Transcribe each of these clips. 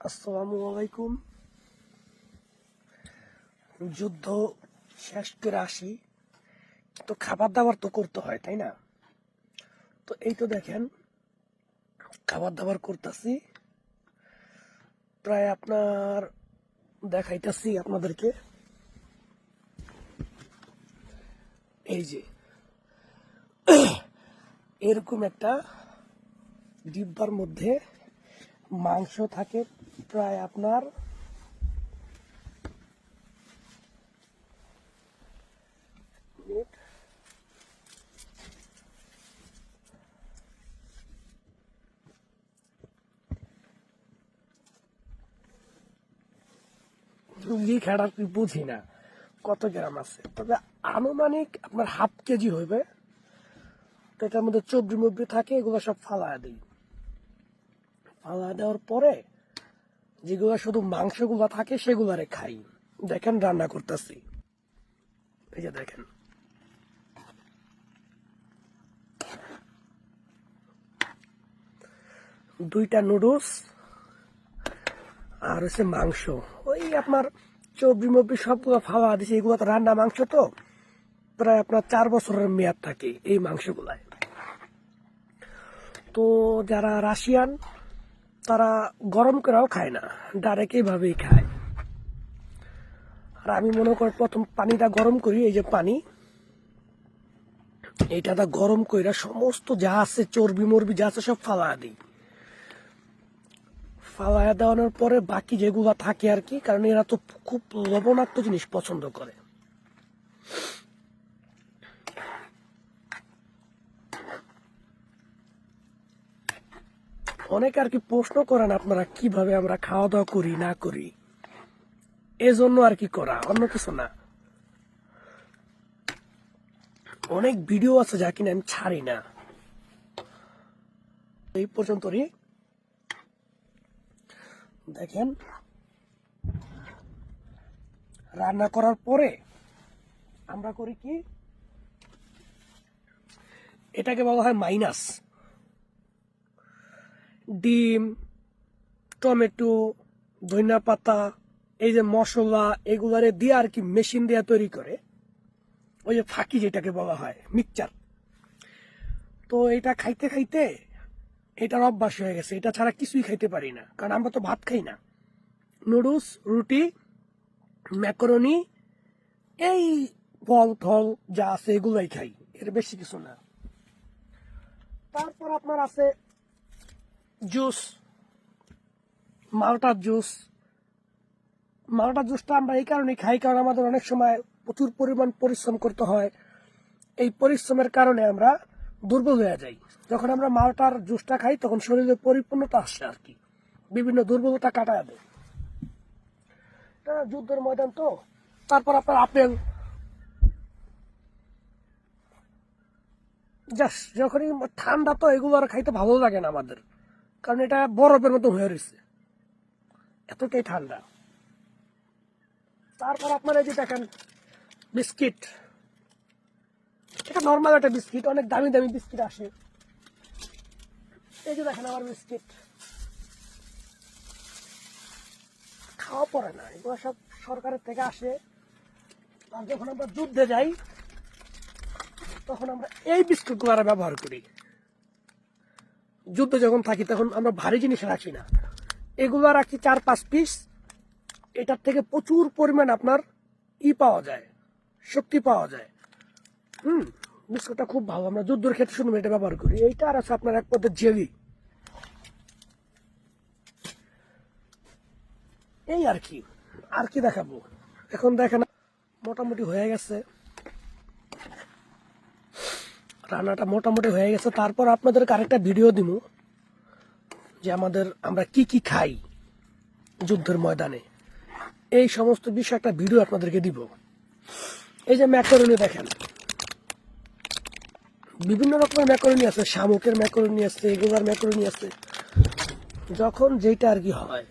আসসালামু আলাইকুম। যুদ্ধ শেষ করে আসি। তো খাবার দাবার তো করতে হয়, তাই না? তো এই তো দেখেন, খাবার দাবার করতেছি। প্রায় আপনার দেখাইতেছি আপনাদেরকে। এই যে, এরকম একটা ডিব্বার মধ্যে মাংস থাকে প্রায় আপনার। রুগী তুই বুঝি না, কত গ্রাম আছে? তবে আনুমানিক আপনার হাফ কেজি হইবে। তো এটার মধ্যে চবড়ি মবড়ি থাকে, এগুলো সব ফালায় দিই। ফালা দেওয়ার পরে যেগুলো শুধু মাংসগুলো থাকে, সেগুলারে খাই। দেখেন, রান্না করতেছি। এই যে দেখেন। দুইটা নুডলস আর হচ্ছে মাংস। ওই আপনার চবড়ি মবড়ি সবগুলো ফাওয়া দিছে, এগুলো তো রান্না মাংস তো। প্রায় আপনার চার বছরের মেয়াদ থাকে এই মাংসগুলায়। তো যারা রাশিয়ান তারা গরম করেও খায় না ডাইরেক্ট এইভাবেই খায়। আর আমি মনে করি প্রথম পানিটা গরম করি, এই যে পানি। এইটা গরম কইরা সমস্ত যা আছে, চর্বি মর্বি যা আছে সব ফালা দিই। ফালায়া দেওয়ানোর পরে বাকি যেগুলো থাকে আর কি, কারণ এরা তো খুব লবণাক্ত জিনিস পছন্দ করে। অনেকে আর কি প্রশ্ন করেন আপনারা, কীভাবে আমরা খাওয়া দাওয়া করি, না করি? এজন্য আর কি করা, অন্য কিছু না। অনেক ভিডিও আছে যা কিনা আমি ছাড়ি না। এই পর্যন্তই দেখেন। রান্না করার পরে আমরা করি কি? এটাকে বলা হয় মাইনাস। ডিম, টমেটো, ধনিয়া পাতা, এই যে মশলা, এগুলারে দিয়ে আর কি মেশিন দিয়ে তৈরি করে। ওই যে ফাঁকি যেটাকে বলা হয়, মিক্সচার। তো এটা খাইতে খাইতে এটার অভ্যাস হয়ে গেছে। এটা ছাড়া কিছুই খাইতে পারি না, কারণ আমরা তো ভাত খাই না। নুডলস, রুটি, ম্যাকরনি, এই ফল থল যা আছে এগুলাই খাই, এর বেশি কিছু না। তারপর আপনার আছে জুস, মালটার জুস। মালটার জুসটা আমরা এই কারণে খাই, কারণ আমাদের অনেক সময় প্রচুর পরিমাণ পরিশ্রম করতে হয়। এই পরিশ্রমের কারণে আমরা দুর্বল হয়ে যাই। যখন আমরা মালটার জুসটা খাই, তখন শরীরে পরিপূর্ণতা আসছে আর কি। বিভিন্ন দুর্বলতা কাটা যাবে যুদ্ধের ময়দান তো। তারপর আপনার আপেল। জাস্ট যখনই ঠান্ডা তো এগুলো আর খাইতে ভালো লাগে না আমাদের। কারণ এটা বরফের মতো হয়ে রয়েছে। এতটাই ঠান্ডা। তারপর আপনার এই যে দেখেন, বিস্কিট। এটা নর্মাল একটা বিস্কিট, অনেক দামি দামি বিস্কিট আসে। এই যে দেখেন আমার বিস্কিট। খাওয়া পড়ে না, এগুলো সব সরকারের থেকে আসে। আর যখন আমরা যুদ্ধে যাই, তখন আমরা এই বিস্কুটগুলো ব্যবহার করি। যুদ্ধে যখন থাকি, তখন আমরা ভারী জিনিস রাখি না। এগুলো রাখি চার, পাঁচ পিস এটার থেকে প্রচুর পরিমাণ আপনার ই পাওয়া যায়, শক্তি পাওয়া যায়। হুম, বিস্কুটটা খুব ভালো। আমরা যুদ্ধের ক্ষেত্রে শুনুন এটা ব্যবহার করি। এইটা আর আছে আপনার এক পদের জেলি। এই আর কি। আর কি দেখাবো? এখন দেখেন, মোটামুটি হয়ে গেছে। রান্নাটা মোটামুটি হয়ে গেছে। তারপর আপনাদেরকে আরেকটা ভিডিও দিব যে আমাদের আমরা কি কি খাই যুদ্ধের ময়দানে। এই সমস্ত বিষয়ে একটা ভিডিও আপনাদেরকে দিব। এই যে ম্যাকরনি দেখেন। বিভিন্ন রকমের ম্যাকরনি আছে, শামুকের ম্যাকরনি আছে এগুলার ম্যাকরনি আছে। যখন যেটা আর কি হয়।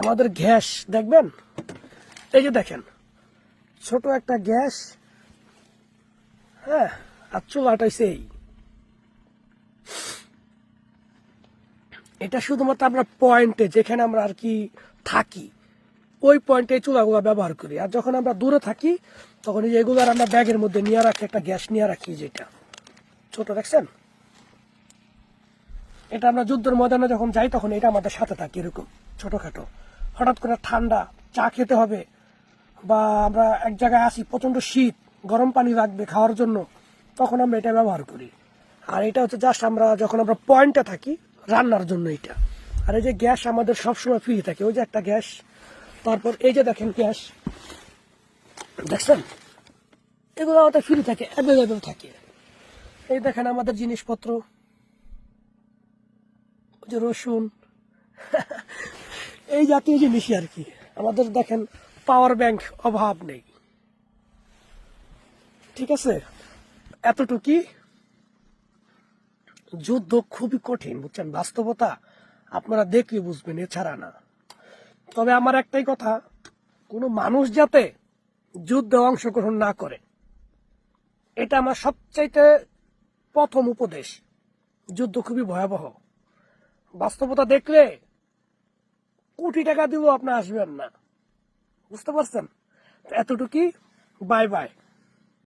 আমাদের গ্যাস, দেখবেন? এই যে দেখেন, ছোট একটা গ্যাস হ্যাঁ আর এই। এটা শুধুমাত্র আমরা পয়েন্টে, যেখানে আমরা আর কি থাকি, ওই পয়েন্টে চুলাগুলো ব্যবহার করি। আর যখন আমরা দূরে থাকি, তখন এই এগুলার আমরা ব্যাগের মধ্যে নিয়ে রাখি, একটা গ্যাস নিয়ে রাখি যেটা। ছোট দেখছেন? এটা আমরা যুদ্ধের ময়দানে যখন যাই, তখন এটা আমাদের সাথে থাকে এরকম, ছোটখাটো। হঠাৎ করে ঠান্ডা, চা খেতে হবে, বা আমরা এক জায়গায় আসি প্রচণ্ড শীত গরম পানি লাগবে খাওয়ার জন্য, তখন আমরা এটা ব্যবহার করি। আর এটা হচ্ছে জাস্ট আমরা যখন আমরা পয়েন্টে থাকি, রান্নার জন্য এটা। আর এই যে গ্যাস আমাদের সবসময় ফ্রি থাকে, ওই যে একটা গ্যাস। তারপর এই যে দেখেন গ্যাস। দেখছেন? এগুলো আমাদের ফ্রি থাকে অ্যাভেলেবেল থাকে। এই দেখেন আমাদের জিনিসপত্র। যে রসুন। এই জাতীয় জিনিসই আর কি। আমাদের দেখেন পাওয়ার ব্যাংক অভাব নেই। ঠিক আছে? এতটুকি? যুদ্ধ খুবই কঠিন, বুঝছেন? বাস্তবতা আপনারা দেখলে বুঝবেন এছাড়া না। তবে আমার একটাই কথা, কোনো মানুষ যাতে যুদ্ধে অংশগ্রহণ না করে, এটা আমার সবচাইতে প্রথম উপদেশ। যুদ্ধ খুবই ভয়াবহ। বাস্তবতা দেখলে কোটি টাকা দিলেও আপনি আসবেন না। বুঝতে পারছেন? তো এতটুকুই, বাই বাই।